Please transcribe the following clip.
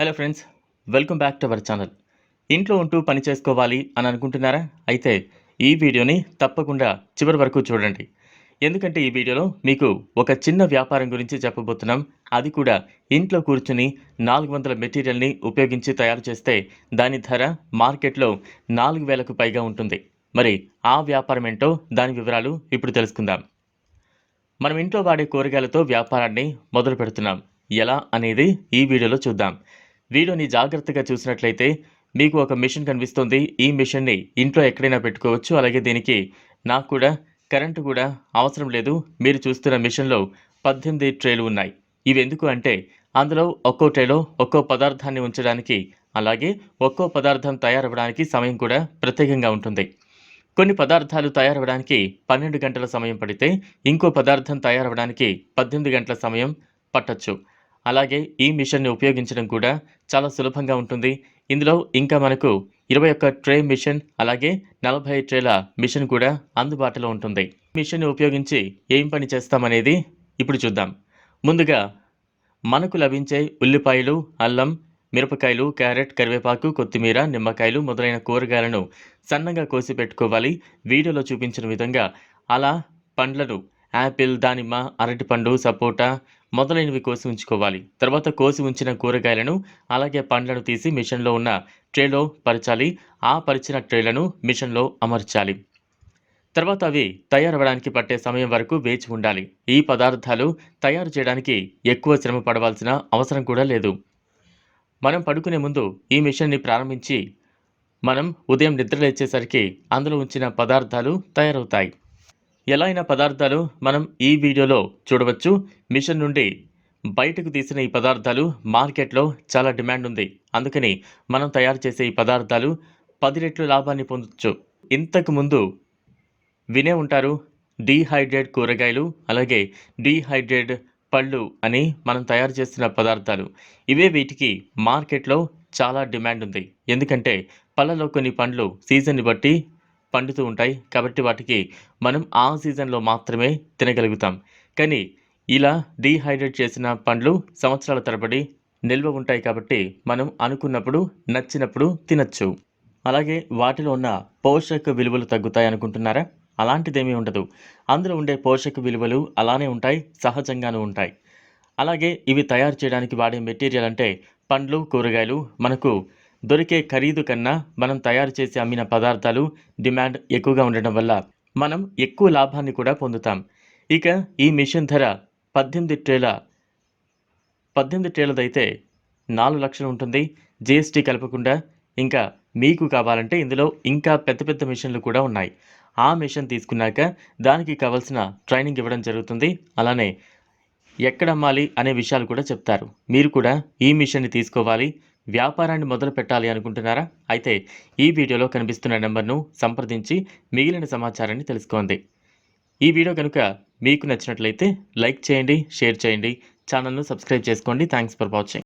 Hello friends welcome back to our channel ఇంట్లో ఉంటూ పని చేసుకోవాలి అని అనుకుంటున్నారా? అయితే ఈ వీడియోని తప్పకుండా చివరి వరకు చూడండి. ఎందుకంటే ఈ వీడియోలో మీకు ఒక చిన్న వ్యాపారం గురించి చెప్పబోతున్నాం. అది కూడా ఇంట్లో కూర్చుని నాలుగు వందల మెటీరియల్ని ఉపయోగించి తయారు చేస్తే దాని ధర మార్కెట్లో నాలుగు వేలకు పైగా ఉంటుంది. మరి ఆ వ్యాపారం ఏంటో దాని వివరాలు ఇప్పుడు తెలుసుకుందాం. మనం ఇంట్లో వాడే కూరగాయలతో వ్యాపారాన్ని మొదలు పెడుతున్నాం ఎలా అనేది ఈ వీడియోలో చూద్దాం. వీడియోని జాగ్రత్తగా చూసినట్లయితే మీకు ఒక మిషన్ కనిపిస్తుంది. ఈ మిషన్ని ఇంట్లో ఎక్కడైనా పెట్టుకోవచ్చు. అలాగే దీనికి నాకు కూడా కరెంటు కూడా అవసరం లేదు. మీరు చూస్తున్న మిషన్లో పద్దెనిమిది ట్రేలు ఉన్నాయి. ఇవి ఎందుకు అంటే అందులో ఒక్కో ట్రేలో ఒక్కో పదార్థాన్ని ఉంచడానికి అలాగే ఒక్కో పదార్థం తయారవ్వడానికి సమయం కూడా ప్రత్యేకంగా ఉంటుంది. కొన్ని పదార్థాలు తయారవ్వడానికి పన్నెండు గంటల సమయం పడితే ఇంకో పదార్థం తయారవ్వడానికి పద్దెనిమిది గంటల సమయం పట్టచ్చు. అలాగే ఈ మిషన్ని ఉపయోగించడం కూడా చాలా సులభంగా ఉంటుంది. ఇందులో ఇంకా మనకు ఇరవై ఒక్క ట్రే మిషన్ అలాగే నలభై ట్రేల మిషన్ కూడా అందుబాటులో ఉంటుంది. మిషన్ని ఉపయోగించి ఏం పని చేస్తామనేది ఇప్పుడు చూద్దాం. ముందుగా మనకు లభించే ఉల్లిపాయలు అల్లం మిరపకాయలు క్యారెట్ కరివేపాకు కొత్తిమీర నిమ్మకాయలు మొదలైన కూరగాయలను సన్నగా కోసి పెట్టుకోవాలి. వీడియోలో చూపించిన విధంగా అలా పండ్లను యాపిల్ దానిమ్మ అరటిపండు సపోటా మొదలైనవి కోసి ఉంచుకోవాలి. తర్వాత కోసి ఉంచిన కూరగాయలను అలాగే పండ్లను తీసి మిషన్లో ఉన్న ట్రేలో పరచాలి. ఆ పరిచిన ట్రేలను మిషన్లో అమర్చాలి. తర్వాత అవి తయారవడానికి పట్టే సమయం వరకు వేచి ఉండాలి. ఈ పదార్థాలు తయారు చేయడానికి ఎక్కువ శ్రమ పడవలసిన అవసరం కూడా లేదు. మనం పడుకునే ముందు ఈ మిషన్ని ప్రారంభించి మనం ఉదయం నిద్రలేచేసరికి అందులో ఉంచిన పదార్థాలు తయారవుతాయి. ఎలా అయిన పదార్థాలు మనం ఈ వీడియోలో చూడవచ్చు. మిషన్ నుండి బయటకు తీసిన ఈ పదార్థాలు మార్కెట్లో చాలా డిమాండ్ ఉంది. అందుకని మనం తయారు చేసే ఈ పదార్థాలు పది రెట్లు లాభాన్ని పొందొచ్చు. ఇంతకు ముందు వినే ఉంటారు డీహైడ్రేట్ కూరగాయలు అలాగే డీహైడ్రేట్ పళ్ళు అని మనం తయారు చేస్తున్న పదార్థాలు. ఇవే వీటికి మార్కెట్లో చాలా డిమాండ్ ఉంది. ఎందుకంటే పళ్ళలో కొన్ని పండ్లు సీజన్ని బట్టి పండుతూ ఉంటాయి. కాబట్టి వాటికి మనం ఆ సీజన్లో మాత్రమే తినగలుగుతాం. కానీ ఇలా డీహైడ్రేట్ చేసిన పండ్లు సంవత్సరాల తరబడి నిల్వ ఉంటాయి కాబట్టి మనం అనుకున్నప్పుడు నచ్చినప్పుడు తినచ్చు. అలాగే వాటిలో ఉన్న పోషక విలువలు తగ్గుతాయి అనుకుంటున్నారా? అలాంటిదేమీ ఉండదు. అందులో ఉండే పోషక విలువలు అలానే ఉంటాయి సహజంగానూ ఉంటాయి. అలాగే ఇవి తయారు చేయడానికి వాడే మెటీరియల్ అంటే పండ్లు కూరగాయలు మనకు దొరికే ఖరీదు కన్నా మనం తయారు చేసి అమ్మిన పదార్థాలు డిమాండ్ ఎక్కువగా ఉండటం వల్ల మనం ఎక్కువ లాభాన్ని కూడా పొందుతాం. ఇక ఈ మిషన్ ధర పద్దెనిమిది ట్రేల పద్దెనిమిది ట్రేలదైతే నాలుగు లక్షలు ఉంటుంది. జిఎస్టీ కలపకుండా ఇంకా మీకు కావాలంటే ఇందులో ఇంకా పెద్ద పెద్ద మిషన్లు కూడా ఉన్నాయి. ఆ మిషన్ తీసుకున్నాక దానికి కావాల్సిన ట్రైనింగ్ ఇవ్వడం జరుగుతుంది. అలానే ఎక్కడ అమ్మాలి అనే విషయాలు కూడా చెప్తారు. మీరు కూడా ఈ మిషన్ని తీసుకోవాలి. వ్యాపారాన్ని మొదలు పెట్టాలి అనుకుంటున్నారా? అయితే ఈ వీడియోలో కనిపిస్తున్న నెంబర్ను సంప్రదించి మిగిలిన సమాచారాన్ని తెలుసుకోండి. ఈ వీడియో కనుక మీకు నచ్చినట్లయితే లైక్ చేయండి షేర్ చేయండి ఛానల్ను సబ్స్క్రైబ్ చేసుకోండి. Thanks for watching.